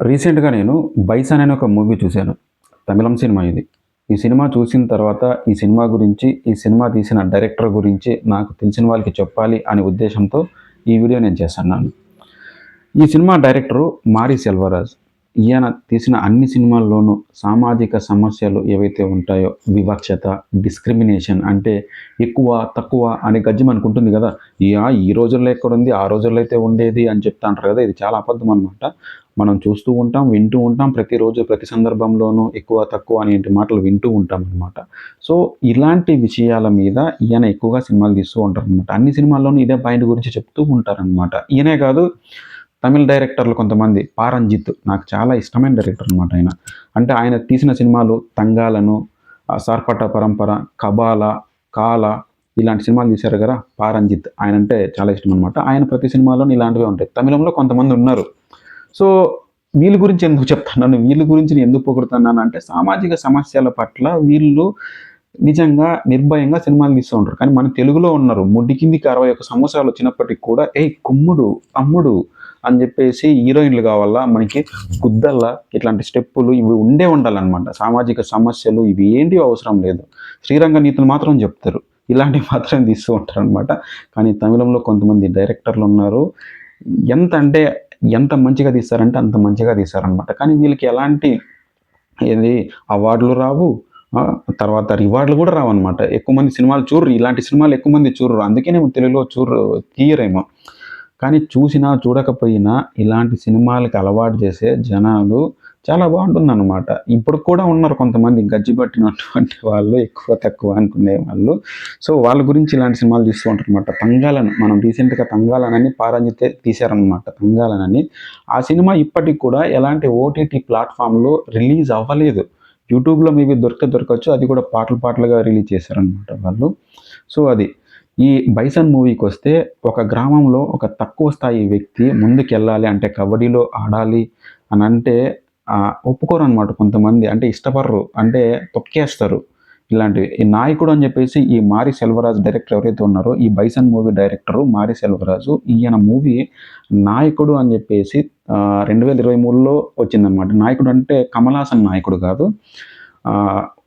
రీసెంట్గా నేను బైసన్ అనే ఒక మూవీ చూశాను. తమిళం సినిమా ఇది. ఈ సినిమా చూసిన తర్వాత ఈ సినిమా గురించి ఈ సినిమా తీసిన డైరెక్టర్ గురించి నాకు తెలిసిన వాళ్ళకి చెప్పాలి అనే ఉద్దేశంతో ఈ వీడియో నేను చేస్తున్నాను. ఈ సినిమా డైరెక్టరు మారి సెల్వరాజ్. ఈయన తీసిన అన్ని సినిమాల్లోనూ సామాజిక సమస్యలు ఏవైతే ఉంటాయో వివక్షత డిస్క్రిమినేషన్ అంటే ఎక్కువ తక్కువ అనే గజ్జం అనుకుంటుంది కదా. యా ఈ రోజుల్లో ఎక్కడ ఉంది ఆ రోజుల్లో అయితే ఉండేది అని చెప్తా అంటారు కదా. ఇది చాలా అబద్ధం అనమాట మనం చూస్తూ ఉంటాం వింటూ ఉంటాం ప్రతిరోజు ప్రతి సందర్భంలోనూ ఎక్కువ తక్కువ అనేటి మాటలు వింటూ ఉంటాం అనమాట సో ఇలాంటి విషయాల మీద ఈయన ఎక్కువగా సినిమాలు తీస్తూ ఉంటారు అనమాట అన్ని సినిమాల్లోనూ ఇదే పాయింట్ గురించి చెప్తూ ఉంటారనమాట ఈయనే కాదు తమిళ డైరెక్టర్లు కొంతమంది పారంజిత్ నాకు చాలా ఇష్టమైన డైరెక్టర్ అనమాట ఆయన. అంటే ఆయన తీసిన సినిమాలు తంగాలను ఆ సార్పట పరంపర కబాల కాల ఇలాంటి సినిమాలు తీశారు కదా పారంజిత్. ఆయన అంటే చాలా ఇష్టం అనమాట ఆయన ప్రతి సినిమాలోనూ ఇలాంటివే ఉంటాయి. తమిళంలో కొంతమంది ఉన్నారు. సో వీళ్ళ గురించి ఎందుకు చెప్తున్నాను? వీళ్ళ గురించి నేను ఎందుకు పొగుడుతున్నాను అంటే సామాజిక సమస్యల పట్ల వీళ్ళు నిజంగా నిర్భయంగా సినిమాలు తీస్తూ ఉంటారు. కానీ మన తెలుగులో ఉన్నారు. ముడ్డి కిందికి అరవై ఒక సంవత్సరాలు వచ్చినప్పటికి కూడా ఏ కుమ్ముడు అమ్ముడు అని చెప్పేసి హీరోయిన్లు కావాలా? మనకి గుద్దల్లా ఇట్లాంటి స్టెప్పులు ఇవి ఉండే ఉండాలన్నమాట. సామాజిక సమస్యలు ఇవి ఏంటి అవసరం లేదు. శ్రీరంగ నీతులు మాత్రం చెప్తారు. ఇలాంటివి మాత్రం తీస్తూ ఉంటారు అనమాట కానీ తమిళంలో కొంతమంది డైరెక్టర్లు ఉన్నారు. ఎంత అంటే ఎంత మంచిగా తీస్తారంటే అంత మంచిగా తీస్తారనమాట కానీ వీళ్ళకి ఎలాంటి ఏది అవార్డులు రావు. తర్వాత రివార్డులు కూడా రావన్నమాట. ఎక్కువ మంది సినిమాలు చూడరు. ఇలాంటి సినిమాలు ఎక్కువ మంది చూడరు. అందుకే నేను తెలుగులో చూడరు తీయరేమో. కానీ చూసినా చూడకపోయినా ఇలాంటి సినిమాలకి అలవాటు చేసే జనాలు చాలా బాగుంటుందన్నమాట. ఇప్పుడు కూడా ఉన్నారు కొంతమంది గజ్జి పట్టినటువంటి వాళ్ళు ఎక్కువ తక్కువ అనుకునే వాళ్ళు. సో వాళ్ళ గురించి ఇలాంటి సినిమాలు తీస్తూ ఉంటారు అనమాట తంగాలను మనం రీసెంట్గా తంగాలనని పారంజితే తీశారనమాట తంగాలనని. ఆ సినిమా ఇప్పటికి కూడా ఎలాంటి ఓటీటీ ప్లాట్ఫామ్లో రిలీజ్ అవ్వలేదు. యూట్యూబ్లో మేబీ దొరికితే దొరకవచ్చు అది కూడా పాటలు పాటలుగా రిలీజ్ చేశారనమాట వాళ్ళు. సో అది. ఈ బైసన్ మూవీకి వస్తే ఒక గ్రామంలో ఒక తక్కువ స్థాయి వ్యక్తి ముందుకెళ్ళాలి అంటే కబడ్డీలో ఆడాలి అని అంటే ఒప్పుకోరు అనమాట కొంతమంది. అంటే ఇష్టపడరు. అంటే తొక్కేస్తారు. ఇలాంటివి. ఈ నాయకుడు అని చెప్పేసి ఈ మారి సెల్వరాజు డైరెక్టర్ ఎవరైతే ఉన్నారో ఈ బైసన్ మూవీ డైరెక్టరు మారి సెల్వరాజు ఈయన మూవీ నాయకుడు అని చెప్పేసి రెండు వేల ఇరవై మూడులో వచ్చిందనమాట నాయకుడు అంటే కమలాసన్ నాయకుడు కాదు.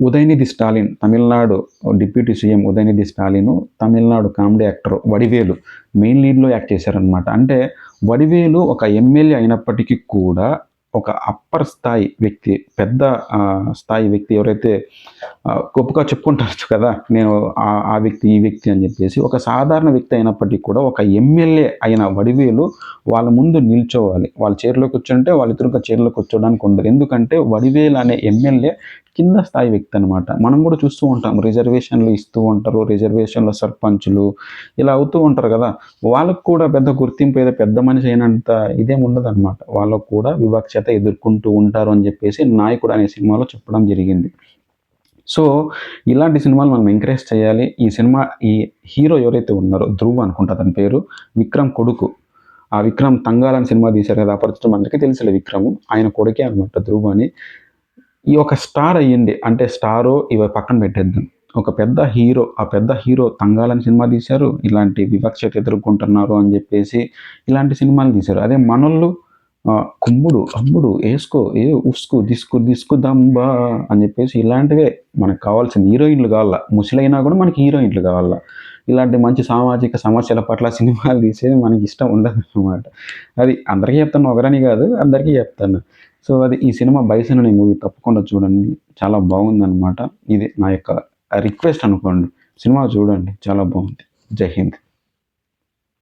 Udhayanidhi Stalin Tamil Nadu deputy CM Udhayanidhi Stalin Tamil Nadu comedy actor Vadivelu main లీడ్లో act చేశారనమాట అంటే వడివేలు ఒక ఎమ్మెల్యే అయినప్పటికీ కూడా ఒక అప్పర్ స్థాయి వ్యక్తి పెద్ద స్థాయి వ్యక్తి ఎవరైతే గొప్పగా చెప్పుకుంటారు కదా నేను ఆ- ఆ వ్యక్తి ఈ వ్యక్తి అని చెప్పేసి ఒక సాధారణ వ్యక్తి అయినప్పటికీ కూడా ఒక ఎమ్మెల్యే అయిన వడివేలు వాళ్ళ ముందు నిల్చోవాలి. వాళ్ళ చైర్లో కూర్చుంటే వాళ్ళిద్దరు చైర్లో కూర్చోడానికి ఉండదు ఎందుకంటే వడివేలు అనే ఎమ్మెల్యే కింద స్థాయి వ్యక్తి అనమాట మనం కూడా చూస్తూ ఉంటాం. రిజర్వేషన్లు ఇస్తూ ఉంటారు. రిజర్వేషన్ల సర్పంచులు ఇలా అవుతూ ఉంటారు కదా. వాళ్ళకు కూడా పెద్ద గుర్తింపు ఏదో పెద్ద మనిషి అయినంత ఇదేం ఉండదు అనమాట వాళ్ళకు కూడా వివక్షత ఎదుర్కొంటూ ఉంటారు అని చెప్పేసి నాయకుడు అనే సినిమాలో చెప్పడం జరిగింది. సో ఇలాంటి సినిమాలు మనం ఎంకరేజ్ చేయాలి. ఈ సినిమా ఈ హీరో ఎవరైతే ఉన్నారో ధ్రువ్ అనుకుంటా తన పేరు విక్రమ్ కొడుకు. ఆ విక్రమ్ తంగాలని సినిమా తీశారు కదా అపరిచితం అందరికీ తెలిసిన విక్రమ్. ఆయన కొడుకే అనమాట ధ్రువ్ అని. ఈ ఒక స్టార్ అయ్యింది. అంటే స్టారు ఇవి పక్కన పెట్టేద్దాం. ఒక పెద్ద హీరో ఆ పెద్ద హీరో తంగాలని సినిమా తీశారు. ఇలాంటి వివక్షత ఎదుర్కొంటున్నారు అని చెప్పేసి ఇలాంటి సినిమాలు తీశారు. అదే మనోళ్ళు కుమ్ముడు అమ్ముడు వేసుకో ఏ ఉస్కు దిస్కు దిస్కుదాంబా అని చెప్పేసి ఇలాంటివే మనకు కావాల్సిన హీరోయిన్లు కావాలా? ముసలైనా కూడా మనకి హీరోయిన్లు కావాలా? ఇలాంటి మంచి సామాజిక సమస్యల పట్ల సినిమాలు తీసేది మనకి ఇష్టం ఉండదు అనమాట అది అందరికీ చెప్తాను ఒకరని కాదు అందరికీ చెప్తాను. సో అది ఈ సినిమా బైసన్ అనే మూవీ తప్పకుండా చూడండి. చాలా బాగుందన్నమాట. ఇది నా యొక్క రిక్వెస్ట్ అనుకోండి. సినిమా చూడండి. చాలా బాగుంది. జై హింద్.